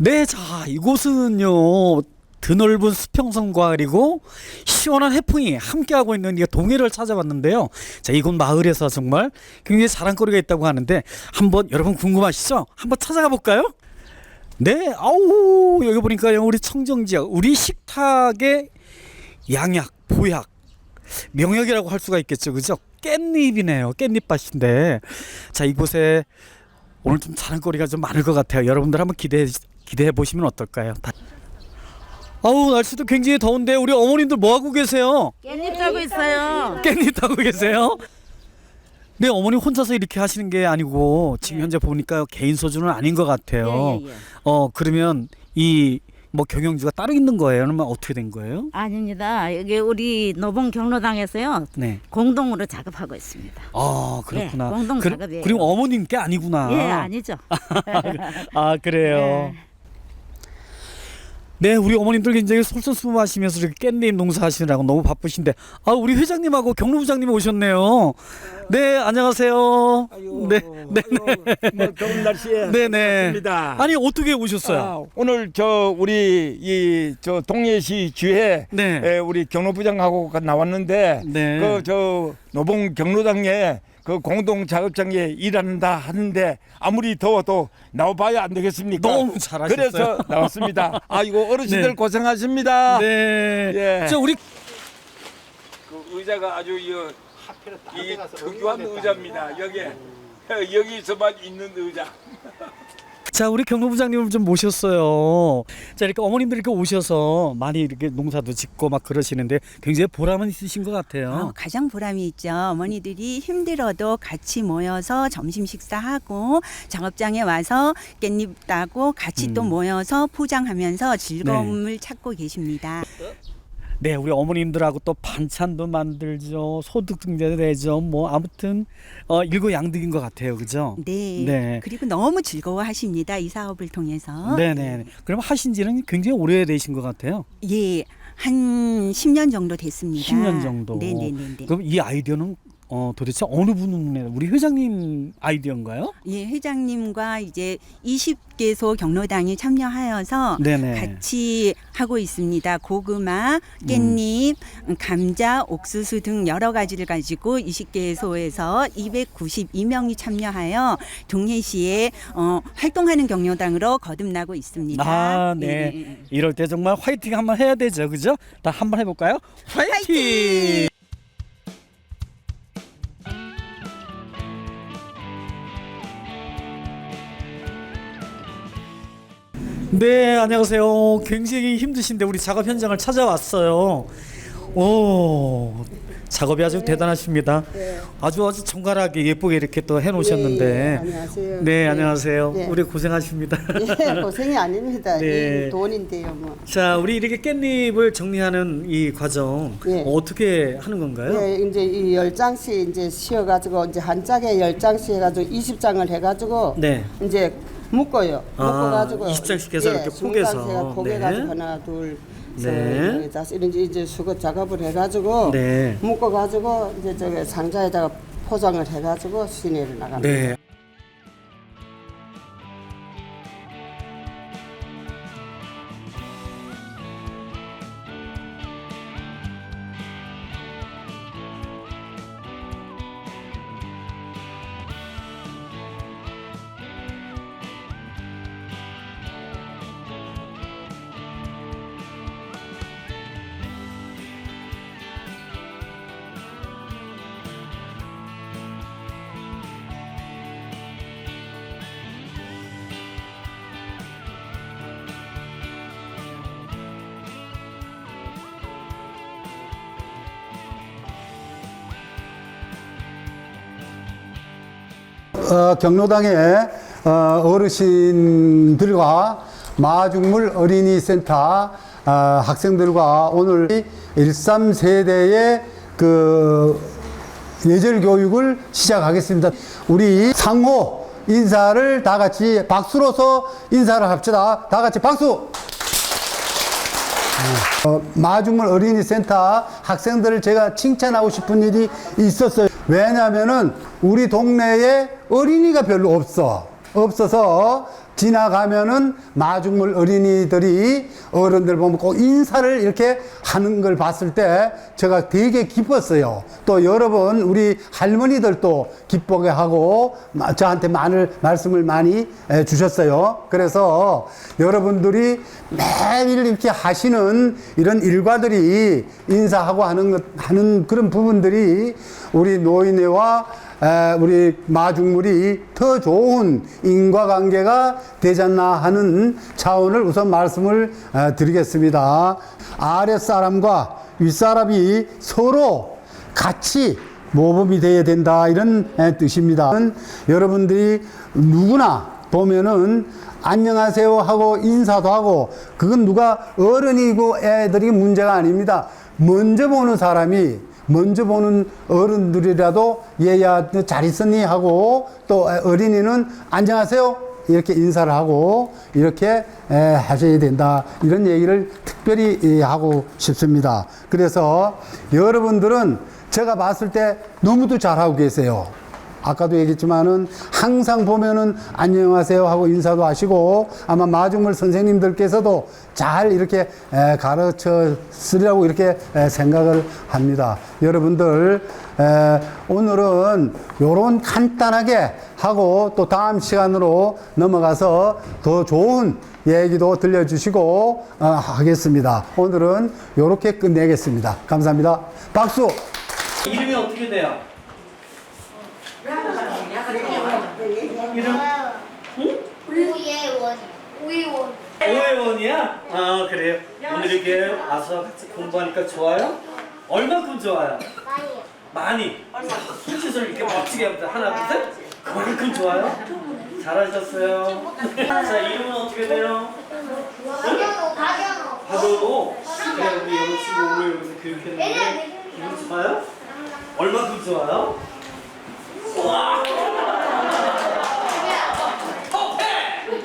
네, 자, 이곳은요, 드넓은 수평선과 그리고 시원한 해풍이 함께하고 있는 이 동해를 찾아봤는데요. 자, 이곳 마을에서 정말 굉장히 자랑거리가 있다고 하는데 한번 여러분 궁금하시죠? 한번 찾아가 볼까요? 네, 아우, 여기 보니까요, 우리 청정지역, 우리 식탁의 양약, 보약, 명역이라고 할 수가 있겠죠. 그죠? 깻잎이네요. 깻잎밭인데. 자, 이곳에 오늘 좀 자랑거리가 좀 많을 것 같아요. 여러분들 한번 기대해 기대해 보시면 어떨까요? 다- 아우 날씨도 굉장히 더운데 우리 어머님들 뭐 하고 계세요? 깻잎 따고 있어요. 깻잎 따고 계세요? 네 어머니 혼자서 이렇게 하시는 게 아니고 지금 현재 보니까 개인 소주는 아닌 것 같아요. 예, 예, 예. 어 그러면 이 뭐 경영주가 따로 있는 거예요? 아니면 어떻게 된 거예요? 아닙니다. 여기 우리 노봉 경로당에서요 네. 공동으로 작업하고 있습니다. 아 그렇구나. 예, 공동 그, 작업이에요. 그 리고 어머님 게 아니구나. 예, 아니죠. 아 그래요. 예. 네, 우리 어머님들 굉장히 솔선수범하시면서 이렇게 깻잎 농사하시느라고 너무 바쁘신데, 아 우리 회장님하고 경로 부장님 오셨네요. 네, 안녕하세요. 아유, 네, 네, 아유, 뭐 더운 날씨에 네, 네. 아니 어떻게 오셨어요? 아, 오늘 저 우리 이 저 동해시 주회 네. 에, 우리 경로부장하고 나왔는데 네. 그 저 노봉 경로당에 그 공동 작업장에 일한다 하는데 아무리 더워도 나와봐야 안 되겠습니까? 너무 잘하셨어요. 그래서 나왔습니다. 아이고 어르신들 네. 고생하십니다. 네. 예. 저 우리 그 의자가 아주 이, 이 특유한 의자입니다. 여기 여기서만 있는 의자. 자 우리 경로부장님을 좀 모셨어요. 자 이렇게 어머님들 이렇게 오셔서 많이 이렇게 농사도 짓고 막 그러시는데 굉장히 보람은 있으신 것 같아요. 어, 가장 보람이 있죠. 어머니들이 힘들어도 같이 모여서 점심 식사하고 작업장에 와서 깻잎 따고 같이 또 음. 모여서 포장하면서 즐거움을 찾고 계십니다. 네, 우리 어머님들하고 또 반찬도 만들죠, 소득 증대도 되죠. 뭐 아무튼 어, 일거양득인 것 같아요, 그죠? 네. 네. 그리고 너무 즐거워 하십니다. 이 사업을 통해서. 네 네. 그럼 하신 지는 굉장히 오래되신 것 같아요. 예. 한 10년 정도 됐습니다. 10년 정도. 네 네 네. 그럼 이 아이디어는 어, 도대체 어느 분의 우리 회장님 아이디어인가요? 예, 회장님과 이제 20개소 경로당이 참여하여서 네네. 같이 하고 있습니다. 고구마, 깻잎, 감자, 옥수수 등 여러 가지를 가지고 20개소에서 292명이 참여하여 동해시에 어, 활동하는 경로당으로 거듭나고 있습니다. 아, 예, 네. 예, 예. 이럴 때 정말 화이팅 한번 해야 되죠, 그죠? 다 한번 해볼까요? 화이팅! 화이팅! 네, 안녕하세요. 굉장히 힘드신데 우리 작업 현장을 찾아왔어요. 오, 작업이 아주 대단하십니다. 아주 아주 정갈하게 예쁘게 이렇게 또 해놓으셨는데. 네, 안녕하세요. 네, 안녕하세요. 네. 우리 고생하십니다. 예, 고생이 아닙니다. 네. 이 돈인데요, 뭐. 자, 우리 이렇게 깻잎을 정리하는 이 과정 예. 어떻게 하는 건가요? 예, 이제 이 열 장씩 이제 씌워가지고 이제 한 짝에 열 장씩 해가지고 20 장을 해가지고 네. 이제 묶어요. 아, 묶어가지고 20장씩 해서 이렇게 포개서. 포개가지고 네. 하나, 둘, 네. 셋, 넷, 다섯 이런 이제 이제 수거 작업을 해가지고 네. 묶어가지고 이제 저기 상자에다가 포장을 해가지고 시내를 나갑니다. 네. 어, 경로당의 어, 어르신들과 마중물 어린이센터 어, 학생들과 오늘 13세대의 그 예절 교육을 시작하겠습니다. 우리 상호 인사를 다 같이 박수로서 인사를 합시다. 다 같이 박수! 어, 마중물 어린이센터 학생들을 제가 칭찬하고 싶은 일이 있었어요. 왜냐하면은 우리 동네에 어린이가 별로 없어. 없어서 지나가면은 마중물 어린이들이 어른들 보면 꼭 인사를 이렇게 하는 걸 봤을 때 제가 되게 기뻤어요. 또 여러 번 우리 할머니들도 기쁘게 하고 마- 저한테 많은 말씀을 많이 에, 주셨어요. 그래서 여러분들이 매일 이렇게 하시는 이런 일과들이 인사하고 하는 것, 하는 그런 부분들이 우리 노인회와 에, 우리 마중물이 더 좋은 인과관계가 되지 않나 하는 차원을 우선 말씀을 에, 드리겠습니다. 아랫사람과 윗사람이 서로 같이 모범이 되어야 된다 이런 에, 뜻입니다. 여러분들이 누구나 보면은 안녕하세요 하고 인사도 하고 그건 누가 어른이고 애들이 문제가 아닙니다. 먼저 보는 사람이 먼저 보는 어른들이라도 얘야 잘 있었니 하고 또 어린이는 안녕하세요 이렇게 인사를 하고 이렇게 에, 하셔야 된다 이런 얘기를 특별히 예, 하고 싶습니다. 그래서 여러분들은 제가 봤을 때 너무도 잘하고 계세요. 아까도 얘기했지만은 항상 보면은 안녕하세요 하고 인사도 하시고 아마 마중물 선생님들께서도 잘 이렇게 에, 가르쳐 쓰리라고 이렇게 에, 생각을 합니다. 여러분들 에, 오늘은 요런 간단하게 하고 또 다음 시간으로 넘어가서 더 좋은 얘기도 들려주시고 어, 하겠습니다. 오늘은 요렇게 끝내겠습니다. 감사합니다. 박수! 이름이 어떻게 돼요? 이름 오예원 오예원 오해원이야? 아 그래요. 오늘 이렇게 와서 같이 공부하니까 좋아요? 얼마큼 좋아요? 많이요 많이. 손짓을 이렇게 멋지게 합니다. 하나, 둘, 셋. 그만큼 좋아요? 잘하셨어요. 자 이름은 어떻게 돼요? 박연호 박연호 바로 그래 우리 여자친구 오늘 여기서 교육했는데 기분 좋아요? 얼마큼 좋아요?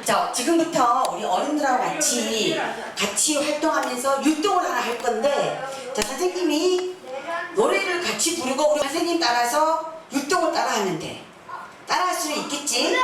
자, 지금부터 우리 어른들하고 같이 같이 활동하면서 율동을 하나 할 건데 자, 선생님이 노래를 같이 부르고 우리 선생님 따라서 율동을 따라 하면 돼. 따라 할 수는 있겠지?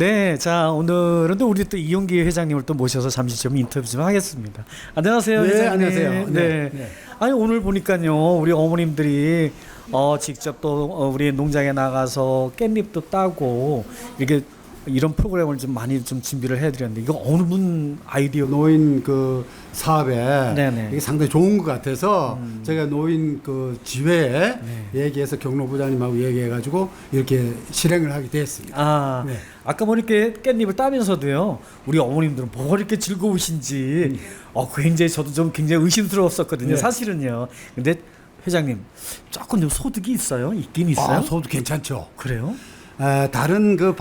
네, 자 오늘은 또 우리 또 이용기 회장님을 또 모셔서 잠시 좀 인터뷰 좀 하겠습니다. 안녕하세요, 네, 회장님. 안녕하세요. 네. 네, 네. 아니 오늘 보니까요, 우리 어머님들이 어 직접 또 어, 우리 농장에 나가서 깻잎도 따고 이렇게 이런 프로그램을 좀 많이 좀 준비를 해드렸는데 이거 어느 분 아이디어? 노인 그 사업에 네네. 이게 상당히 좋은 것 같아서 제가 노인 그 지회에 네. 얘기해서 경로부장님하고 얘기해가지고 이렇게 실행을 하게 됐습니다. 아, 네. 아까 보니까 깻잎을 따면서도요, 우리 어머님들은 뭐가 이렇게 즐거우신지, 어, 굉장히 저도 좀 굉장히 의심스러웠었거든요, 네. 사실은요. 근데 회장님, 조금 좀 소득이 있어요? 있긴 있어요? 아, 소도 괜찮죠. 그래요? 에, 다른 그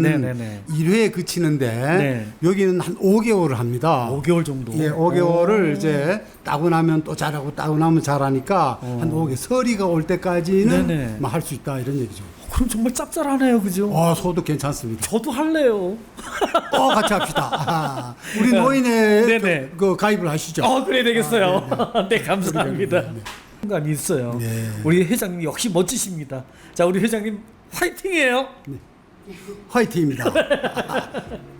네네네. 1회에 그치는데 네. 여기는 한 5개월을 합니다. 5개월 정도. 예, 5개월을 이제 따고 나면 또 잘하고 따고 나면 잘하니까 한 5개 설이가 올 때까지는. 뭐할수 있다 이런 얘기죠. 그럼 정말 짭짤하네요, 그죠? 아, 소도 괜찮습니다. 저도 할래요. 어, 같이 합시다. 아, 우리 노인회 네네. 그, 그 가입을 하시죠. 어, 그래 되겠어요. 네, 감사합니다. 순간이 있어요. 네. 우리 회장님 역시 멋지십니다. 자, 우리 회장님 화이팅이에요. 화이팅입니다.